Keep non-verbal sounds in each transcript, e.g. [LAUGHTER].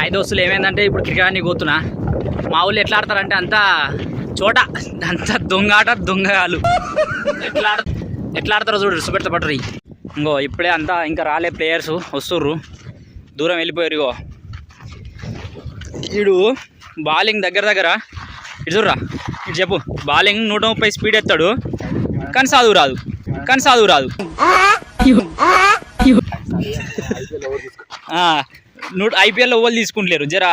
ఐదు దోస్తులు ఏమైందంటే ఇప్పుడు క్రికెట్ ఆడి పోతున్నా మా ఊళ్ళు ఎట్లా ఆడతారంటే అంతా చోట అంతా దొంగ ఆట దొంగగాలు ఎట్లా ఆడ ఎట్లా ఆడతారో చూడు సుపెడత పట్టరు ఇంకో ఇప్పుడే అంతా ఇంకా రాలే ప్లేయర్స్ వస్తుర్రు. దూరం వెళ్ళిపోయారు ఇగో. వీడు బాలింగ్ దగ్గర దగ్గర ఇటు చూడరా ఇటు చెప్పు. బాలింగ్ నూట ముప్పై స్పీడ్ ఎత్తాడు. కానీ చదువు రాదు. కానీ చదువు రాదు. ఆ, నూట ఐపీఎల్లో ఓవర్ తీసుకుంటలేరు. జర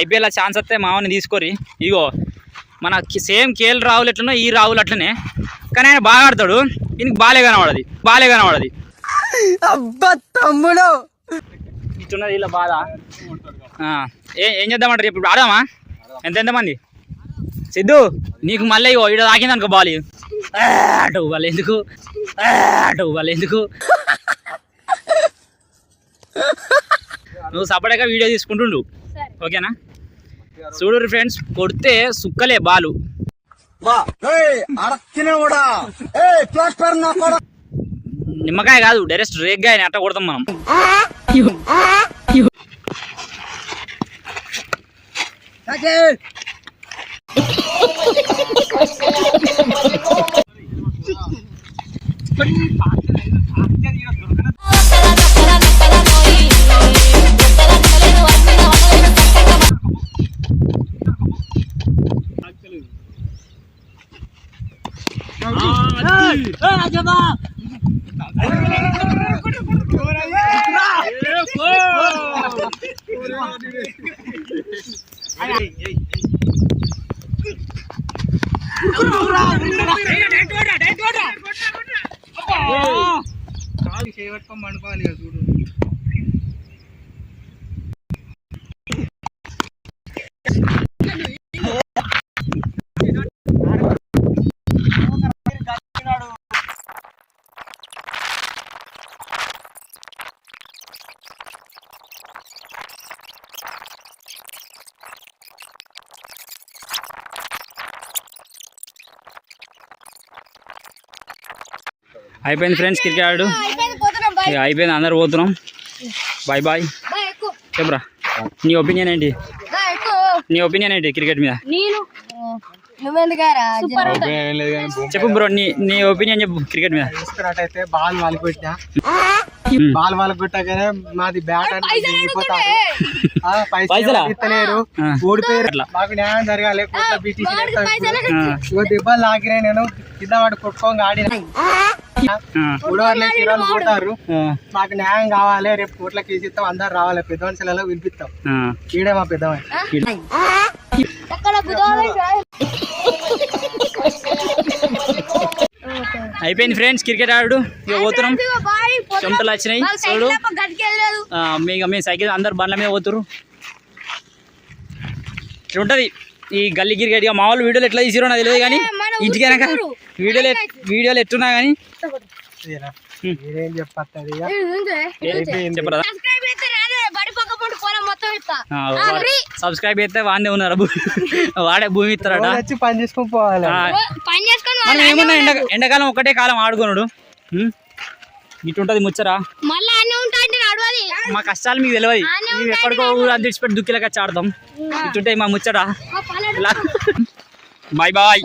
ఐపీఎల్ ఛాన్స్ వస్తే మామని తీసుకోరి ఇగో మన సేమ్ కేఎల్ రాహుల్ ఎట్లనో ఈ రాహుల్ అట్లనే కానీ ఆయన బాగా ఆడతాడు. ఈయనకి బాలే కనబడది బాలే కనబడది. అబ్బా తమ్ముడు! ఇట్టున్నది ఇలా బాధ. ఏ చేద్దామంటారు ఇప్పుడు ఆడదామా? ఎంత ఎంతమంది సిద్ధు నీకు మళ్ళీ ఇగో ఇక్కడ తాకింది అనుకో బాల్ అటు వాళ్ళు ఎందుకు? అటు వాళ్ళు ఎందుకు? [LAUGHS] నువ్వు సపరేట్గా వీడియో తీసుకుంటుండు. ఓకేనా? చూడు ఫ్రెండ్స్ కొడితే సుక్కలే బాలు. నిమ్మకాయ కాదు డైరెక్ట్ రేగ్గా ఆయన అట్ట కొడతాం మనం. [LAUGHS] కాలు చేయవట్కం అనుకోవాలి చూడు అయిపోయింది ఫ్రెండ్స్ క్రికెట్ ఆడు. అయిపోయింది అందరు పోతున్నాం. బాయ్ బాయ్ చెప్పరా? నీ ఒపీనియన్ ఏంటి? నీ ఒపీనియన్ ఏంటి క్రికెట్ మీద? చెప్పు బ్రో నీ నీ ఒపీనియన్ చెప్పు క్రికెట్ మీద. చూసుకున్నట్టయితే బాల్ వాళ్ళు పెట్టినా బాల్ వాళ్ళు పెట్టగానే మాది బ్యాట్ ఇస్తలేరు. ఓడిపోయారు. మాకు న్యాయం జరగాలి. కోట్ల దెబ్బలు లాగిరే నేను. కింద వాడు కొట్టుకోగా ఆడిన. చీరలు మాకు న్యాయం కావాలి రేపు కోట్ల కేసు ఇస్తాం అందరు రావాలి పెద్ద మనుషులలో పిలిపిస్తాం. ఆ. ఈడే మా బుధవారం అయిపోయింది ఫ్రెండ్స్ క్రికెట్ ఆడు. ఇక పోతున్నాం. చెమటలు వచ్చినాయి చూడు. ఆ, మీ సైకిల్ అందరు బండ్ల మీద పోతురు ఇట్లా ఉంటుంది ఈ గల్లీ క్రికెట్ ఇక మామూలు వీడియోలు ఎట్లా తీసిరో నాకు తెలియదు కానీ ఇంటికి వెనక వీడియోలు వీడియోలు ఎట్టున్నా కానీ సబ్స్క్రైబ్ అయితే రాదు బడి పక్క పండు పొలం మొత్తం ఇస్తా. సబ్స్క్రైబ్ అయితే వాడే ఉన్నారు వాడే భూమి ఇస్తారట వచ్చి పని చేసుకొని పోవాలి. మనం ఏమన్నా ఎండ ఎండాకాలం ఒకటే కాలం ఆడుకోనుడు? ఇటుంటది ముచ్చరా? మా కష్టాలు మీకు తెలియదు మేము ఎక్కడికో ఊరు అందిడిచిపెట్టి దుక్కిలకి వచ్చి ఆడతాం. ఇటుంటాయి మా ముచ్చట. మా పల్లెటూరు. Bye bye.